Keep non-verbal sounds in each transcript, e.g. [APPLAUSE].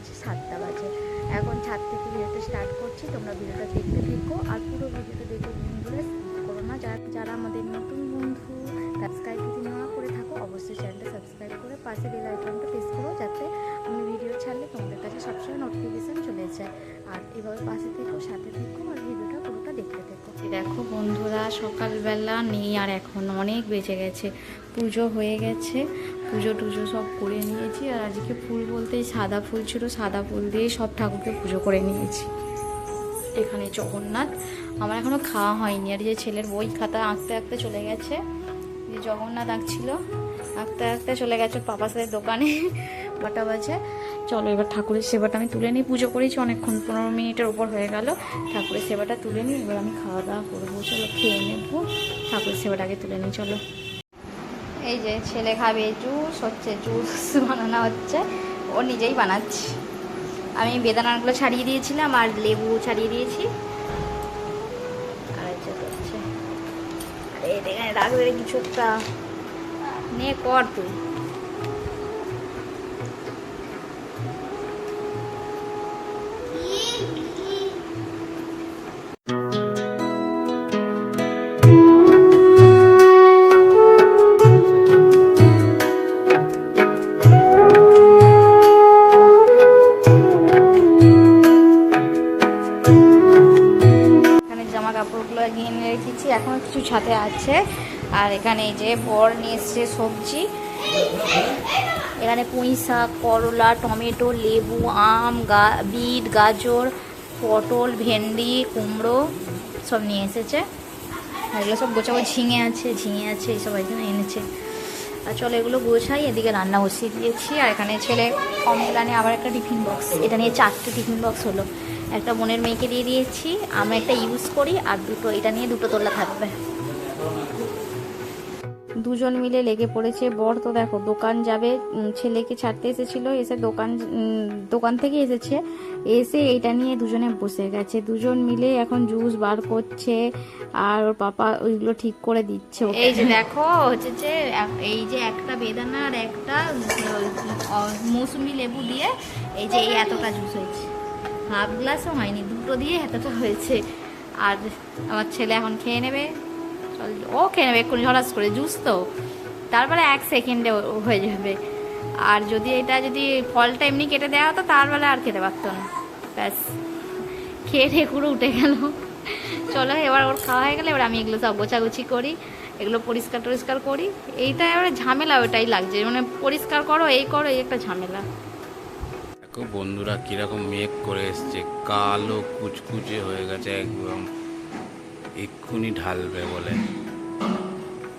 বাজে, সাতটা বাজে। এখন ছাদ থেকে ভিডিওটা স্টার্ট করছি, তোমরা ভিডিওটা দেখতে থেকো, আর পুরো ভিডিওটা দেখো বন্ধুরা স্কিপ করো না। যারা যারা আমাদের নতুন বন্ধু সাবস্ক্রাইব যদি না করে থাকো, অবশ্যই চ্যানেলটা সাবস্ক্রাইব করে পাশে বেল আইকনটা প্রেস করো, যাতে আমি ভিডিও ছাড়লে তোমাদের কাছে সবসময় নোটিফিকেশান চলে যায়। আর এভাবে পাশে থেকো, সাথে থেকো, আর ভিডিওটা পুরোটা দেখতে থেকো। দেখো বন্ধুরা, সকালবেলা নেই, আর এখন অনেক বেজে গেছে। পুজো হয়ে গেছে। পুজো টুজো সব করে নিয়েছি আর আজকে ফুল বলতে সাদা ফুল ছিল, সাদা ফুল দিয়ে সব ঠাকুরকে পুজো করে নিয়েছি। এখানে জগন্নাথ। আমার এখনও খাওয়া হয়নি। আর যে ছেলের বই খাতা আঁকতে আঁকতে চলে গেছে। যে জগন্নাথ আঁকছিল, আঁকতে আঁকতে চলে গেছে পাপা পাপাসের দোকানে। [LAUGHS] কটা বাজে। চলো এবার ঠাকুরের সেবাটা আমি তুলে নিই। পুজো করেছি অনেকক্ষণ, পনেরো মিনিটের উপর হয়ে গেল। ঠাকুরের সেবাটা তুলে নিই। এবার আমি খাওয়া দাওয়া করব। চলো খেয়ে নেব। ঠাকুরের সেবাটা আগে তুলে নিই। চলো। এই যে ছেলে খাবে জুস, হচ্ছে জুস [LAUGHS] বানানো হচ্ছে। ও নিজেই বানাচ্ছে। আমি বেদানাগুলো ছাড়িয়ে দিয়েছিলাম আর লেবু ছাড়িয়ে দিয়েছি। আর রাখবে কিছু একটা। নে কর তুই। কিনে রেখেছি এখনও কিছু ছাতে আছে। আর এখানে যে বর নিয়ে এসছে সবজি। এখানে পুঁই শাক, করলা, টমেটো, লেবু, আম, গা, বিট, গাজর, পটল, ভেন্ডি, কুমড়ো সব নিয়ে এসেছে। এগুলো সব গোছাবো, ঝিঙে আছে ঝিঙে আছে, এইসব এখানে এনেছে। আর চলো এগুলো গোছাই, এদিকে রান্না বসিয়ে দিয়েছি। আর এখানে ছেলে কমপ্লানে আবার একটা টিফিন বক্স, এটা নিয়ে চারটে টিফিন বক্স হলো। একটা বোনের মেয়েকে দিয়ে দিয়েছি। আমরা একটা ইউজ করি আর দুটো, এটা নিয়ে দুটো তোলা থাকবে। দুজন মিলে লেগে পড়েছে। বর তো দেখো, দোকান যাবে ছেলেকে ছাড়তে এসেছিল, এসে দোকান দোকান থেকে এসেছে। এসে এইটা নিয়ে দুজনে বসে গেছে। দুজন মিলে এখন জুস বার করছে আর ওর পাপা ওইগুলো ঠিক করে দিচ্ছে এই যে দেখো, হচ্ছে যে এই যে একটা বেদানা আর একটা মৌসুমি লেবু দিয়ে এই যে এই এতটা জুস হয়েছে। হাফ গ্লাসও হয়নি, দুটো দিয়ে এতটা হয়েছে। আর আমার ছেলে এখন খেয়ে নেবে। ও খেয়ে নেবে, এক্ষুনি হরাস করে, জুস তো। তারপরে এক সেকেন্ডে হয়ে যাবে। আর যদি এটা যদি ফলটা এমনি কেটে দেওয়া হতো তারপরে আর খেতে পারতো না। ব্যাস, খেয়ে ঠেকুরো উঠে গেল। চলো, এবার ওর খাওয়া হয়ে গেলে, এবার আমি এগুলো সব গোছাগুছি করি, এগুলো পরিষ্কার টরিষ্কার করি। এইটা এবারে ঝামেলা, ওটাই লাগছে। মানে পরিষ্কার করো, এই করো, এই একটা ঝামেলা। দেখো বন্ধুরা কীরকম মেঘ করে এসছে। কালো কুচকুচে হয়ে গেছে একদম। এক্ষুনি ঢালবে বলে।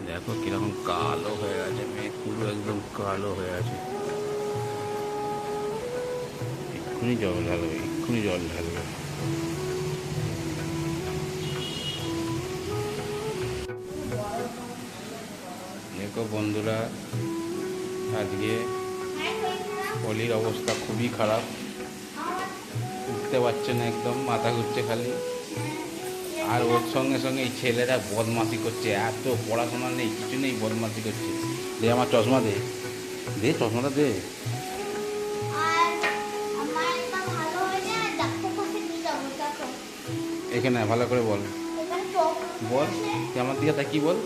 দেখো কীরকম কালো হয়ে গেছে মেঘগুলো একদম কালো হয়ে আছে। এক্ষুনি জল ঢালবে, এক্ষুনি জল ঢালবে। দেখো বন্ধুরা, আজকে অলির অবস্থা খুবই খারাপ। উঠতে পারছে না একদম মাথা ঘুরছে খালি। আর ওর সঙ্গে সঙ্গে এই ছেলেরা বদমাশি করছে এত পড়াশোনা নেই কিছু নেই বদমাশি করছে। দে আমার চশমা দে দে চশমাটা দে। এখানে ভালো করে বল। বল আমার দিকে তা কি বল।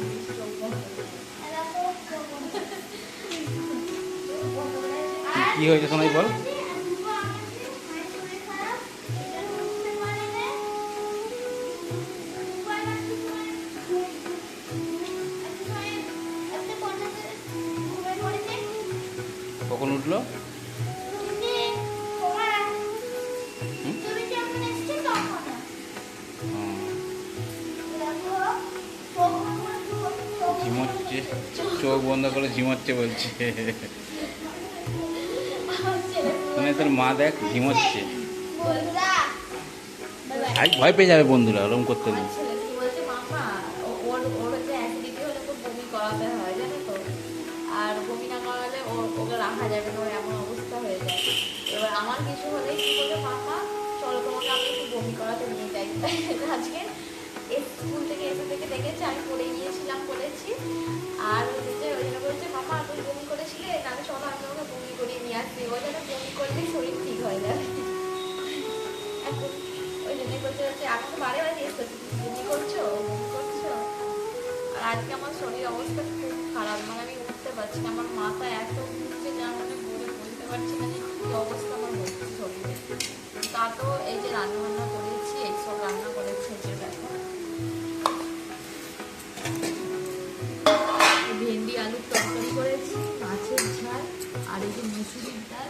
কি হয়েছে শোনাই বল। কখন উঠল? ঝিমোচ্ছে চোখ বন্ধ করে ঝিমোচ্ছে বলছে। মানে তোর মা দেখ ঝিমোচ্ছে আজ ভয় পেয়ে যাবে বন্ধুরা ওরকম করতে নেই। হলে আমার কিছু হলেই কি মামা চলো তোমাকে আমি একটু বমি করাতে নিয়ে যাই। [LAUGHS] আজকে স্কুল থেকে এসে থেকে দেখেছি আমি পড়ে গিয়েছিলাম বলেছি আর হচ্ছে ওই জন্য বলছে মামা মাথা এত ঘুরছে যা মানে বলে বলতে পারছি না যে কী অবস্থা আমার হচ্ছে শরীরে। তা তো এই যে রান্নাবান্না করেছি এইসব রান্না করেছি যে দেখো। ভেন্ডি, আলুর তরকারি করেছি, মাছের ঝাল, আর এই যে মুসুরির ডাল।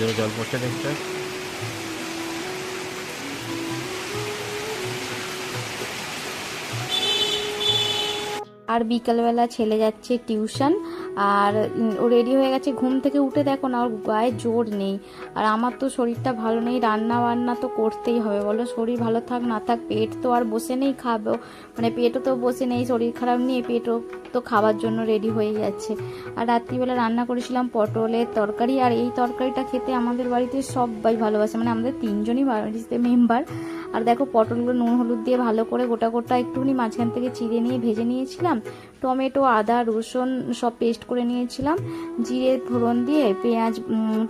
জোরে জল পড়ছে দেখছ আর বিকালবেলা ছেলে যাচ্ছে টিউশন। আর ও রেডি হয়ে গেছে। ঘুম থেকে উঠে দেখো না, ওর গায়ে জোর নেই। আর আমার তো শরীরটা ভালো নেই, রান্না বান্না তো করতেই হবে। বলো, শরীর ভালো থাক, না থাক, পেট তো আর বসে নেই খাব। মানে পেটও তো বসে নেই, শরীর খারাপ নিয়ে পেটও তো খাবার জন্য রেডি হয়ে যাচ্ছে। আর রাত্রিবেলা রান্না করেছিলাম পটলের তরকারি, আর এই তরকারিটা খেতে আমাদের বাড়িতে সবাই ভালোবাসে। মানে আমাদের তিনজনই বাড়িতে মেম্বার আর দেখো পটলগুলো নুন, হলুদ দিয়ে ভালো করে গোটা গোটা একটুখানি মাঝখান থেকে চিড়ে নিয়ে ভেজে নিয়েছিলাম। টমেটো, আদা, রসুন সব পেস্ট করে নিয়েছিলাম। জিরে ফোড়ন দিয়ে, পেঁয়াজ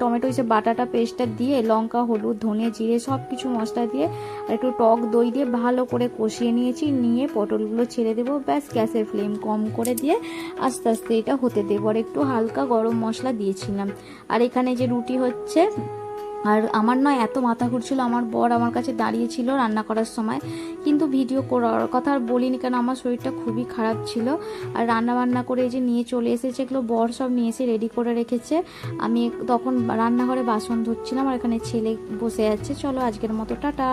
টমেটো এসে বাটাটা পেস্টটা দিয়ে, লঙ্কা, হলুদ, ধনে জিরে সব কিছু মশলা দিয়ে আর একটু টক দই দিয়ে ভালো করে কষিয়ে নিয়েছি। নিয়ে পটলগুলো ছেড়ে দেবো। ব্যাস, গ্যাসের ফ্লেম কম করে দিয়ে আস্তে আস্তে এটা হতে দেবো। আর একটু হালকা গরম মশলা দিয়েছিলাম। আর এখানে যে রুটি হচ্ছে আর আমার নয় এত মাথা ঘুরছিল, আমার বর আমার কাছে দাঁড়িয়েছিল রান্না করার সময়। কিন্তু ভিডিও করার কথা আর বলিনি কেন, আমার শরীরটা খুবই খারাপ ছিল। আর রান্না বান্না করে এই যে নিয়ে চলে এসেছে, এগুলো বর সব নিয়ে এসে রেডি করে রেখেছে। আমি তখন রান্নাঘরে বাসন ধুচ্ছিলাম আর এখানে ছেলে বসে আছে। চলো আজকের মতো, টাটা।